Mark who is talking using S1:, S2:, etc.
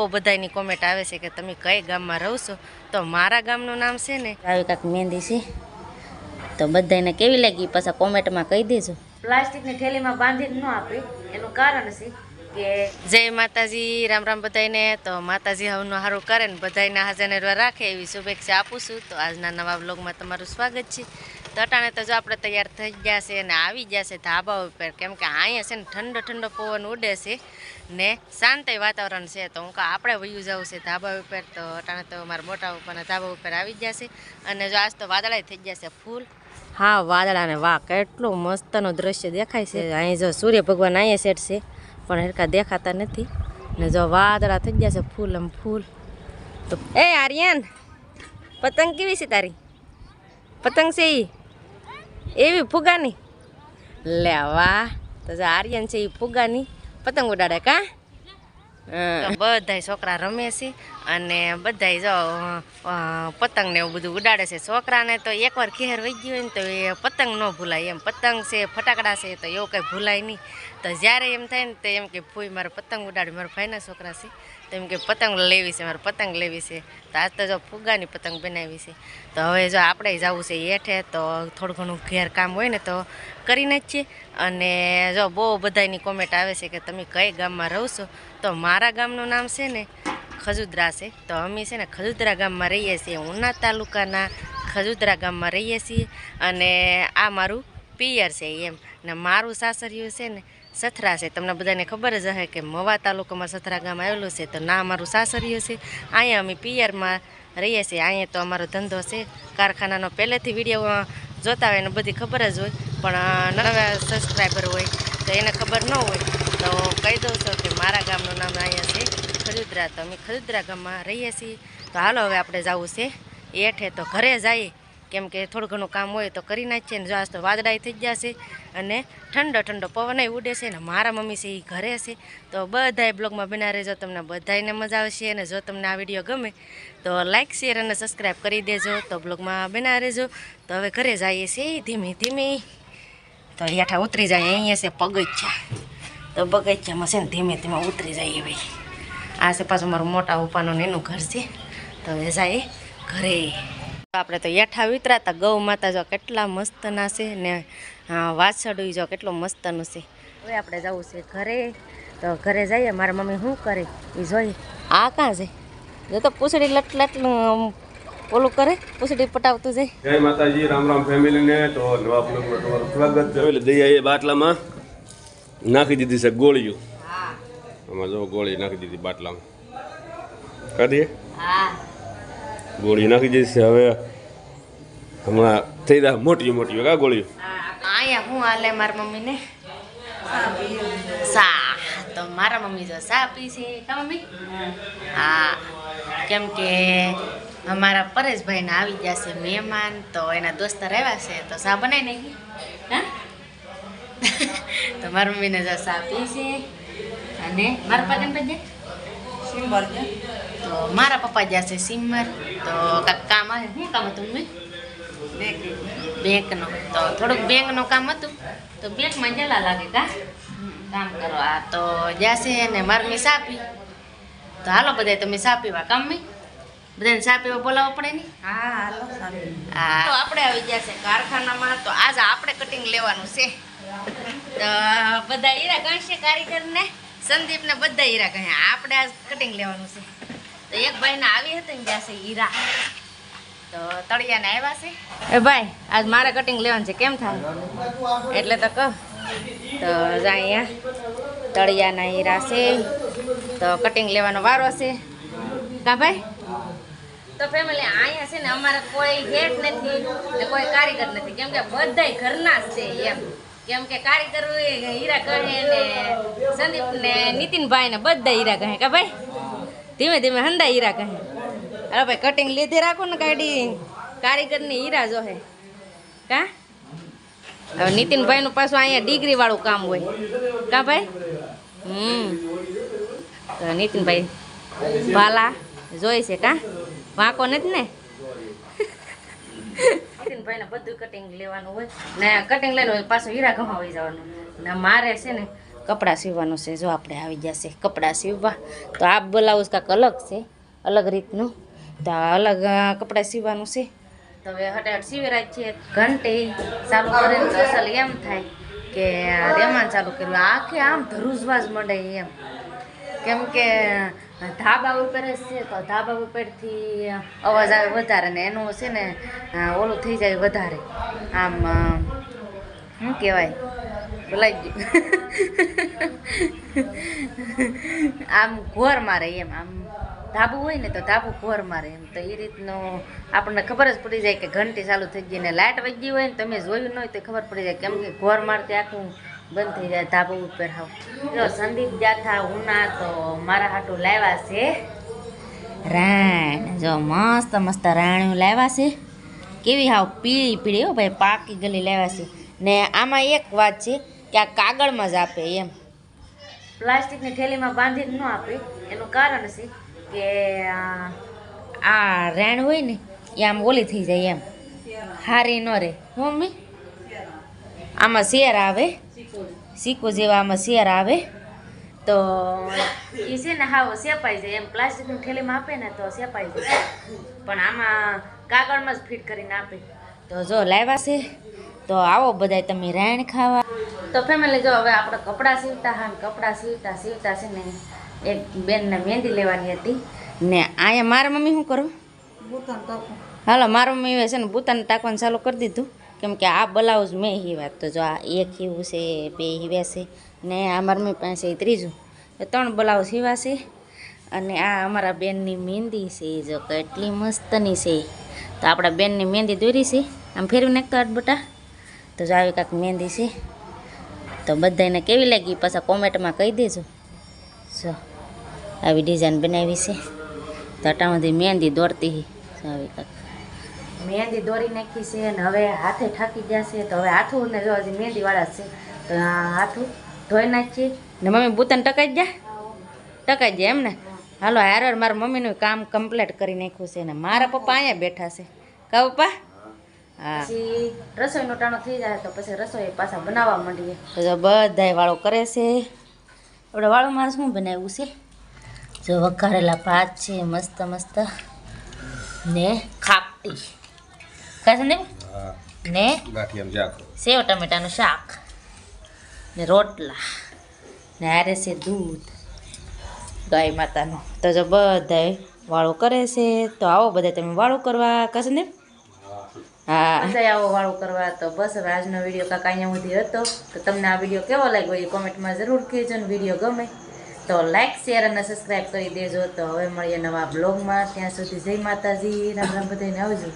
S1: બહુ બધાની કોમેન્ટ આવે છે કે તમે કઈ ગામમાં રહો છો? તો મારા ગામનું નામ છે ને?
S2: આવી કાંક મહેંદી છે. તો બધાને કેવી લાગી? પાછા કોમેન્ટમાં કહી દેજો. પ્લાસ્ટિકની થેલીમાં બાંધીને ન આપી. એનું કારણ છે કે
S1: જય માતાજી રામ રામ બધાને તો માતાજી હવનું સારું કરે ને બધાને હાજર રાખે એવી શુભેચ્છા આપું છું. તો આજના નવા બ્લોગમાં તમારું સ્વાગત છે. તો અટાણે તો જો આપણે તૈયાર થઈ ગયા છે અને આવી ગયા છે ધાબા ઉપર. કેમ કે અહીંયા છે ને ઠંડો ઠંડો પવન ઉડે છે. ને શાંતિ વાતાવરણ છે તો હું કહું આપણે વયું જવું છે ધાબા ઉપર તો અટાણે તો મારા મોટા ઉપરના ધાબા ઉપર આવી ગયા છે. અને જો આજ તો વાદળાય થઈ ગયા છે ફૂલ. હા વાદળાને વાહ, કેટલું મસ્તનું દ્રશ્ય દેખાય છે. અહીં જો સૂર્ય ભગવાન અહીંયા સેટ છે, પણ હરકા દેખાતા નથી. ને જો વાદળા થઈ ગયા છે ફૂલ આમ ફૂલ. તો એ આર્યન, પતંગ કેવી છે તારી? પતંગ છે એ એવી ફુગાની? લે વાહ, તો જો આર્યન છે એ ફુગાની. પતંગ ઉડાડે કા? બધાય છોકરા રમે છે અને બધાય જો પતંગ ને એવું બધું ઉડાડે છે. છોકરાને તો એકવાર ખેર વહી ગયું હોય ને તો એ પતંગ ન ભૂલાય. એમ પતંગ છે ફટાકડા છે તો એવું કંઈ ભૂલાય નહીં. તો જ્યારે એમ થાય ને તો એમ કે ફૂઈ મારે પતંગ ઉડાડે મારા ભાઈના છોકરા છે. તો એમ કે પતંગ લેવી છે, મારે પતંગ લેવી છે. તો આજ તો જો ફુગાની પતંગ બનાવી છે. તો હવે જો આપણે જવું છે હેઠે, તો થોડું ઘણું ઘેર કામ હોય ને તો કરીને જ છીએ અને જો બહુ બધાની કોમેન્ટ આવે છે કે તમે કઈ ગામમાં રહો છો? તો મારા ગામનું નામ છે ને ખજુદરા છે. તો અમે છે ને ખજુદરા ગામમાં રહીએ છીએ. ઉના તાલુકાના ખજુદરા ગામમાં રહીએ છીએ. અને આ મારું પિયર છે એમ. ને મારું સાસરિયું છે ને સથરા છે. તમને બધાને ખબર જ હશે કે મવા તાલુકામાં સથરા ગામ આવેલું છે. તો ના અમારું સાસરિયું છે. અહીંયા અમે પિયરમાં રહીએ છીએ. અહીંયા તો અમારો ધંધો છે. કારખાનાનો પહેલેથી વીડિયો જોતા હોય ને બધી ખબર જ હોય. પણ નવા સબસ્ક્રાઈબર હોય તો એને ખબર ન હોય. તો કહી દઉં છું કે મારા ગામનું નામ અહીંયા છે ખજુદરા તો અમે ખજુદરા ગામમાં રહીએ છીએ. તો હાલો હવે આપણે જવું છે. એઠે તો ઘરે જઈએ કેમ કે થોડું ઘણું કામ હોય તો કરી નાખીએ ને જો આજ તો વાદળાઈ થઈ જશે અને ઠંડો ઠંડો પવન ઉડે છે ને મારા મમ્મી છે એ ઘરે છે. તો બધાય બ્લોગમાં બના રહેજો, તમને બધાયને મજા આવશે અને જો તમને આ વીડિયો ગમે તો લાઇક શેર અને સબસ્ક્રાઈબ કરી દેજો. તો બ્લોગમાં બના રહેજો. તો હવે ઘરે જઈએ છીએ ધીમે ધીમે. તો હેઠા ઉતરી જાય, અહીંયા છે પગથિયા. તો બગીચામાં છે ને ધીમે ધીમે ઉતરી જાય ભાઈ. આ છે પાછું મારું મોટા ઉપાનું એનું ઘર છે. તો હવે જાય ઘરે. આપણે તો હેઠા ઉતરાતા ગૌ માતા જો કેટલા મસ્તના છે ને હા, વાછરડું જો કેટલો મસ્તનું છે. હવે આપણે જવું છે ઘરે. તો ઘરે જઈએ મારા મમ્મી શું કરે? એ જોઈએ. આ કાં છે? જો તો પૂછડી લટ લટ ઓલું કરે પૂછડી પટાવતું જાય
S3: જય માતાજી રામ રામ ફેમિલીને તો નવા બ્લોગમાં તમારું સ્વાગત છે. એટલે એ બાટલામાં. નાખી દીધી છે ગોળીઓ. આમાં જો ગોળી નાખી દીધી બાટલામાં. કાઢીએ
S1: હા.
S3: ગોળી નાખી દીધી હવે. હમણાં થઈ જાય મોટી મોટી કા ગોળી
S1: અહીંયા હું હાલે મારા મમ્મીને? સા તો મારા મમ્મી જો સા પી છે કા મમ્મી? હા કેમ કે અમારા પરેશભાઈને આવી ગયા છે મહેમાન તો એના દોસ્તાર આવ્યા છે તો સા બનાવી નાખી. હા? તો મારા મમ્મીને જો સા પી છે. અને મારા પપ્પા કેમ પજે સિમર તો મારા પપ્પા જ્યાં છે સિમર તો કાંઈક કામ આવે શું કામ હતું મેં? બેંકનો. તો થોડુંક બેંકનું કામ હતું તો બેંકમાં જલા લાગે કા કામ કરો. આ તો છે ને મારમી સા પી. તો હાલો બધા તમે સાપીવા કામ નહીં બધાને સાપીવા બોલાવો બોલાવવો પડે નહીં હા હા. તો આપણે આવી ગયા છે કારખાનામાં તો આજ આપણે કટિંગ લેવાનું છે. તો બધા હીરા ગણશે કારીગરને સંદીપને બધા હીરા કહે આપણે આજ કટિંગ લેવાનું છે. તો એક ભાઈને આવી હતી ને જ્યાં છે હીરા. તો તળિયાને આવ્યા છે. એ ભાઈ આજ મારે કટિંગ લેવાનું છે. કેમ થાય? એટલે તો કહો. તો જા અહીંયા. તળિયાના હીરા છે. તો કટિંગ લેવાનો વારો છે. કા ભાઈ? તો ફેમિલી અહીંયા છે ને અમારે કોઈ હેડ નથી ને કોઈ કારીગર નથી. કેમ કે બધાય ઘરના જ છે એમ. કેમ કે કારીગર હીરા કહે ને સંદીપ ને નીતિનભાઈ ને બધા હીરા કહે કા ભાઈ? ધીમે ધીમે હંડા હીરા કહે. અરે ભાઈ કટિંગ લીધી રાખો ને કાઢી. કારીગરની હીરા જોહે કા? હવે નીતિનભાઈનું પાછું અહીંયા ડિગ્રી વાળું કામ હોય. કા ભાઈ? હમ. તો નીતિનભાઈ ભાલા જોઈ છે કા? વાંકો નથી ને? નીતિનભાઈને બધું કટિંગ લેવાનું હોય. ને કટિંગ લઈને પાછું હીરા ગમાવી જવાનું. ને મારે છે ને કપડાં સીવવાનું છે, જો આપણે આવી જશે કપડાં સીવવા. તો આ બ્લાઉઝ કાંક અલગ છે, અલગ રીતનું. તો અલગ કપડાં સીવવાનું છે. તો હવે હટાટ સીવી રાખીએ. ઘંટી ચાલુ કરે ને અસલ એમ થાય કે રેમાન ચાલુ કર્યું. આખે આમ ધરૂજવા જ મળે એમ. કેમ કે ધાબા ઉપર જ છે, તો ધાબા ઉપરથી અવાજ આવે વધારે ને એનું છે ને ઓલું થઈ જાય વધારે. આમ શું કહેવાય? ભૂલાઈ ગયું. આમ ઘોર મારે એમ, આમ ધાબુ હોય ને તો ધાબુ ઘોર મારે એમ. તો એ રીતનું આપણને ખબર જ પડી જાય કે ઘંટી ચાલુ થઈ ગઈ ને લાઇટ વગી હોય ને તમે જોયું ન હોય તો ખબર પડી જાય કેમ કે ઘોર મારતી આખું બંધ થઈ જાય ધાબો ઉપર હાવ. જો સંદીપ જાથા, ઉના તો મારા હાટું લાવ્યા છે. રાણ, જો મસ્ત મસ્ત રાણું લાવ્યા છે. કેવી હાવ પીળી પીળી હો ભાઈ, પાકી ગલી લાવ્યા છે. ને આમાં એક વાત છે કે આ કાગળમાં જ આપે એમ. પ્લાસ્ટિકની થેલીમાં બાંધીને ન આપે. એનું કારણ છે કે આ રેણ હોય ને, એ આમ ઓલી થઈ જાય એમ. હારી ન રહે. હું, મમ્મી? આમાં શેર આવે? સિક્કો જેવા આમાં શેર આવે? તો એ છે ને હાવ સેપાઈ જાય. એમ પ્લાસ્ટિકની થેલીમાં આપે ને તો સેપાઈ જાય. પણ આમાં કાગળમાં જ ફિટ કરીને આપે. તો જો લાવ્યા છે. તો આવો બધાય તમે રાયણ ખાવા. તો ફેમિલી જો હવે આપણે કપડાં સીવતા હા કપડાં સીવતા સીવતા છે ને એક બેનને મહેંદી લેવાની હતી ને અહીંયા મારા મમ્મી શું કરું? હાલો મારા મમ્મી છે ને બુતાને તાકવાનું ચાલુ કરી દીધું. કેમ કે આ બ્લાઉઝ મેં હીવા તો જો આ એક હીવું છે બે હીવ્યા છે ને આ મારા મમ્મી પાસે ત્રીજું. ત્રણ બ્લાઉઝ હીવા છે અને આ અમારા બેનની મહેંદી છે જો કેટલી મસ્તની છે. તો આપણા બેનની મહેંદી દોરી છે. આમ ફેરવી નાખતો આટ બટા? તો જો આવી કાંઈક મહેંદી છે. તો બધાને કેવી લાગી? પાછા કોમેન્ટમાં કહી દેજો. જો, આવી ડિઝાઇન બનાવી છે. તો અટામાંથી મહેંદી દોરતી આવી કાંઈક મહેંદી દોરી નાખી છે અને હવે હાથે ઠાકી છે. તો હવે હાથું જો હજી મહેંદીવાળા છે. તો હાથું ધોઈ નાખીએ. ને મમ્મી બુતન ટકાઈ જ ટકાઈ જાય એમ ને હાલો, હાર હાર, મારા મમ્મીનું કામ કમ્પ્લીટ કરી નાખ્યું છે. ને મારા પપ્પા અહીંયા બેઠા છે. કા પપ્પા? પછી રસોઈનો ટાણો થઈ જાય તો પછી રસોઈ પાછા બનાવવા માંડીએ. તો જો બધાય વાળો કરે છે. આપણે વાળો મારે શું બનાવ્યું છે? જો વઘારેલા ભાત છે મસ્ત મસ્ત. ને ખાપટી. કાશે ને? ને
S3: શાક.
S1: સેવ ટમેટાનું શાક. ને રોટલા. ને હારે છે દૂધ. ગાય માતાનું. તો જો બધાય વાળો કરે છે. તો આવો બધા તમે વાળો કરવા. કશે ને? આવો વાળો કરવા તો બસ હવે આજનો વીડિયો કાંક અહીંયા સુધી હતો. તો તમને આ વીડિયો કેવો લાગ્યો એ કોમેન્ટમાં જરૂર કહેજો ને વીડિયો ગમે તો લાઈક શેર અને સબસ્ક્રાઈબ કરી દેજો. તો હવે મળીએ નવા બ્લોગમાં ત્યાં સુધી જય માતાજી. રામ રામ, બધાને આવજો.